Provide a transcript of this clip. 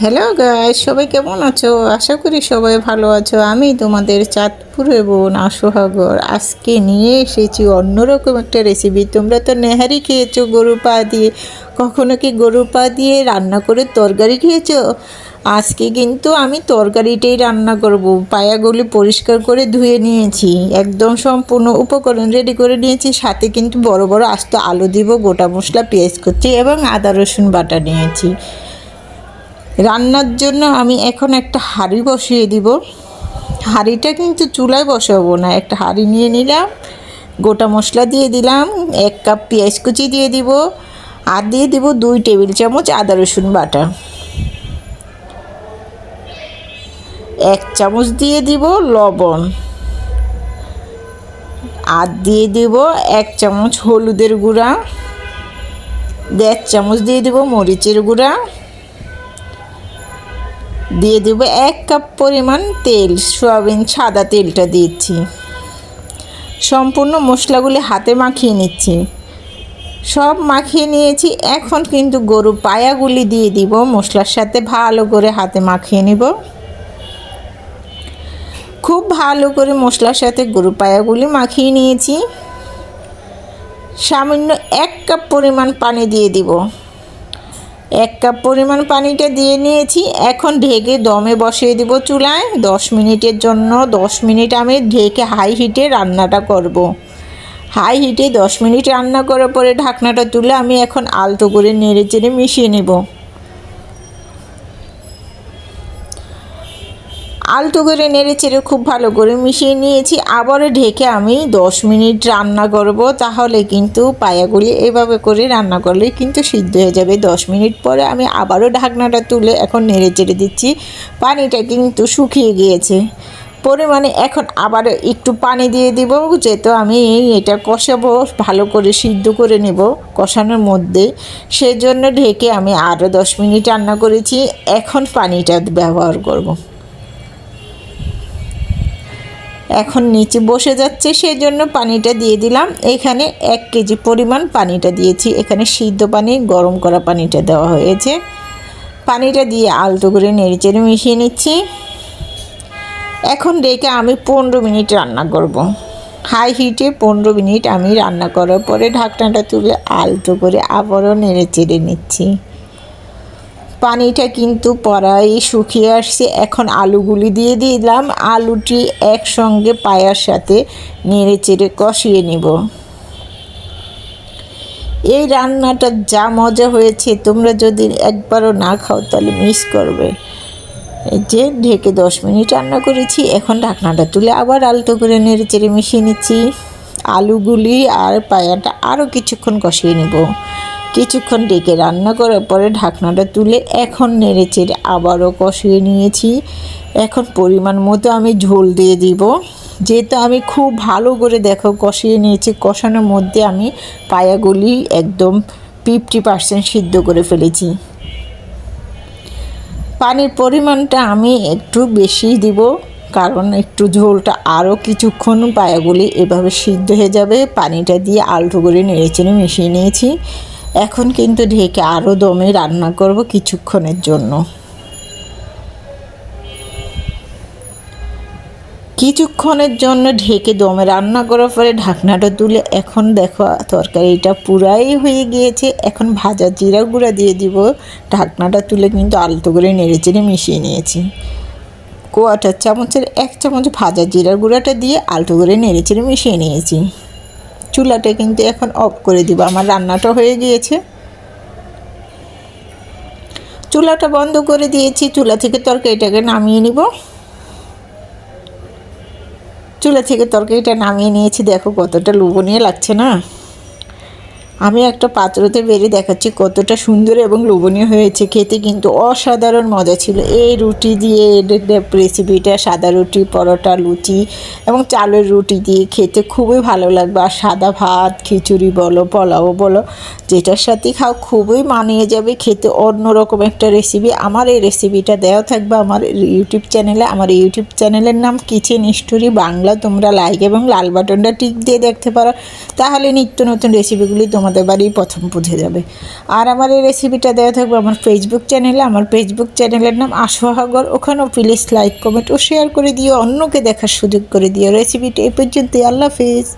Hello guys সবাই কেমন আছো? আশা করি সবাই ভালো আছো। আমি তোমাদের চাঁদপুরের বোন আশুহাগর। আজকে নিয়ে এসেছি অন্যরকম একটা রেসিপি তোমরা তো নেহারি খেয়েছো, গরু পা দিয়ে। কখনো কি গরু পা দিয়ে রান্না করে তরকারি খেয়েছো? আজকে কিন্তু আমি তরকারিটাই রান্না করব। পায়াগুলি পরিষ্কার করে ধুয়ে নিয়েছি। একদম সম্পূর্ণ উপকরণ রেডি করে নিয়েছি। সাথে কিন্তু বড় বড় আস্ত আলু দিব, গোটা মশলা, পেঁয়াজ করছি এবং আদা রসুন বাটা নিয়েছি। রান্নার জন্য আমি এখন একটা হাঁড়ি বসিয়ে দিব। হাঁড়িটা কিন্তু চুলায় বসাবো না, একটা হাঁড়ি নিয়ে নিলাম, গোটা মশলা দিয়ে দিলাম, এক কাপ পেঁয়াজ কুচি দিয়ে দিব, আর দিয়ে দিব দুই টেবিল চামচ আদা রসুন বাটা। এক চামচ দিয়ে দিব লবণ। আর দিয়ে দিব এক চামচ হলুদের গুঁড়া। দেড় চামচ দিয়ে দিব মরিচের গুঁড়া। দিয়ে দেবো এক কাপ পরিমাণ তেল, সয়াবিন সাদা তেলটা দিয়েছি। সম্পূর্ণ মশলাগুলি হাতে মাখিয়ে নিচ্ছি। সব মাখিয়ে নিয়েছি, এখন কিন্তু গরু পায়াগুলি দিয়ে দিব, মশলার সাথে ভালো করে হাতে মাখিয়ে নিব। খুব ভালো করে মশলার সাথে গরু পায়াগুলি মাখিয়ে নিয়েছি। সামান্য এক কাপ পরিমাণ পানি দিয়ে দিব। এক কাপ পরিমাণ পানিটা দিয়ে নিয়েছি। এখন ঢেকে দমে বসিয়ে দিব চুলায়। দশ মিনিটের জন্য, দশ মিনিট আমি ঢেকে হাই হিটে রান্নাটা করব। হাই হিটে দশ মিনিট রান্না করার পরে ঢাকনাটা তুলে আমি এখন আলতো করে নেড়ে চেড়ে মিশিয়ে নেব। আলতো করে নেড়ে চেড়ে খুব ভালো করে মিশিয়ে নিয়েছি। আবারও ঢেকে আমি দশ মিনিট রান্না করব, তাহলে কিন্তু পায়াগুলি এভাবে করে রান্না করলে কিন্তু সিদ্ধ হয়ে যাবে। দশ মিনিট পরে আমি আবারও ঢাকনাটা তুলে এখন নেড়ে চেড়ে দিচ্ছি। পানিটা কিন্তু শুকিয়ে গিয়েছে। পরিমাণে এখন আবার একটু পানি দিয়ে দিব, যেহেতু আমি এটা কষাবো, ভালো করে সিদ্ধ করে নেব কষানোর মধ্যে। সেজন্য ঢেকে আমি আরও দশ মিনিট রান্না করেছি। এখন পানিটা ব্যবহার করব। এখন নিচে বসে যাচ্ছে সেই জন্য পানিটা দিয়ে দিলাম। এখানে এক কেজি পরিমাণ পানিটা দিয়েছি। এখানে সিদ্ধ পানি, গরম করা পানিটা দেওয়া হয়েছে। পানিটা দিয়ে আলতো করে নেড়েচেড়ে মিশিয়ে নিচ্ছি। এখন রেখে আমি পনেরো মিনিট রান্না করব। হাই হিটে পনেরো মিনিট আমি রান্না করার পরে ঢাকনাটা তুলে আলতো করে আবারও নেড়ে চেড়ে নিচ্ছি। পানিটা কিন্তু পরাই শুকিয়ে আসছে। এখন আলুগুলি দিয়ে দিলাম। আলুটি একসঙ্গে পায়ার সাথে নেড়ে চেড়ে কষিয়ে নিব। এই রান্নাটা যা মজা হয়েছে, তোমরা যদি একবারও না খাও তাহলে মিস করবে। এই যে ঢেকে দশ মিনিট রান্না করেছি। এখন ঢাকনাটা তুলে আবার আলতো করে নেড়ে চেড়ে মিশিয়ে নিচ্ছি। আলুগুলি আর পায়াটা আরও কিছুক্ষণ কষিয়ে নেব। কিছুক্ষণ ডেকে রান্না করার পরে ঢাকনাটা তুলে এখন নেড়ে চেড়ে আবারও কষিয়ে নিয়েছি। এখন পরিমাণ মতো আমি ঝোল দিয়ে দিব। যেহেতু আমি খুব ভালো করে দেখো কষিয়ে নিয়েছি, কষানোর মধ্যে আমি পায়াগুলি একদম ফিফটি পার্সেন্ট সিদ্ধ করে ফেলেছি। পানির পরিমাণটা আমি একটু বেশি দিব, কারণ একটু ঝোলটা আরও কিছুক্ষণ পায়াগুলি এভাবে সিদ্ধ হয়ে যাবে। পানিটা দিয়ে আলটু করে নেড়েচেড়ে মিশিয়ে নিয়েছি। এখন কিন্তু ঢেকে আরও দমে রান্না করব কিছুক্ষণের জন্য। কিছুক্ষণের জন্য ঢেকে দমে রান্না করার পরে ঢাকনাটা তুলে এখন দেখো, তরকারিটা পুরাই হয়ে গিয়েছে। এখন ভাজা জিরা গুঁড়া দিয়ে দিব। ঢাকনাটা তুলে কিন্তু আলতো করে নেড়ে চেড়ে মিশিয়ে নিয়েছি। কোয়াটার চামচের এক চামচ ভাজা জিরা গুঁড়াটা দিয়ে আলতো করে নেড়ে চেড়ে মিশিয়ে নিয়েছি। চুলাটা কিন্তু এখন অফ করে দিব। আমার রান্নাটা হয়ে গিয়েছে। চুলাটা বন্ধ করে দিয়েছি। চুলা থেকে তরকারিটাকে নামিয়ে নিব। চুলা থেকে তরকারিটা নামিয়ে নিয়েছি। দেখো কতটা লোভনীয় লাগছে না? আমি একটা পাত্রতে বেরিয়ে দেখাচ্ছি কতটা সুন্দর এবং লোভনীয় হয়েছে। খেতে কিন্তু অসাধারণ মজা ছিল। এই রুটি দিয়ে রেসিপিটা সাদা রুটি, পরোটা, লুচি এবং চালের রুটি দিয়ে খেতে খুবই ভালো লাগবে। আর সাদা ভাত, খিচুড়ি বলো, পোলাও বলো, যেটার সাথে খাও খুবই মানিয়ে যাবে। খেতে অন্যরকম একটা রেসিপি আমার এই রেসিপিটা দেওয়া থাকবে আমার ইউটিউব চ্যানেলে আমার ইউটিউব চ্যানেলের নাম কিচেন স্টোরি বাংলা। তোমরা লাইক এবং লাল বাটনটা টিক দিয়ে দেখতে পারো। তাহলে নিত্য নতুন রেসিপিগুলি তোমরা আমাদের বাড়ি প্রথম বুঝে যাবে। আর আমার এই রেসিপিটা দেওয়া থাকবে আমার ফেসবুক চ্যানেলে আমার ফেসবুক চ্যানেলের নাম আশোহাগর ওখানেও প্লিজ লাইক কমেন্ট ও শেয়ার করে দিও। অন্যকে দেখার সুযোগ করে দিও। রেসিপিটা এই পর্যন্তই। আল্লাহ হাফিজ।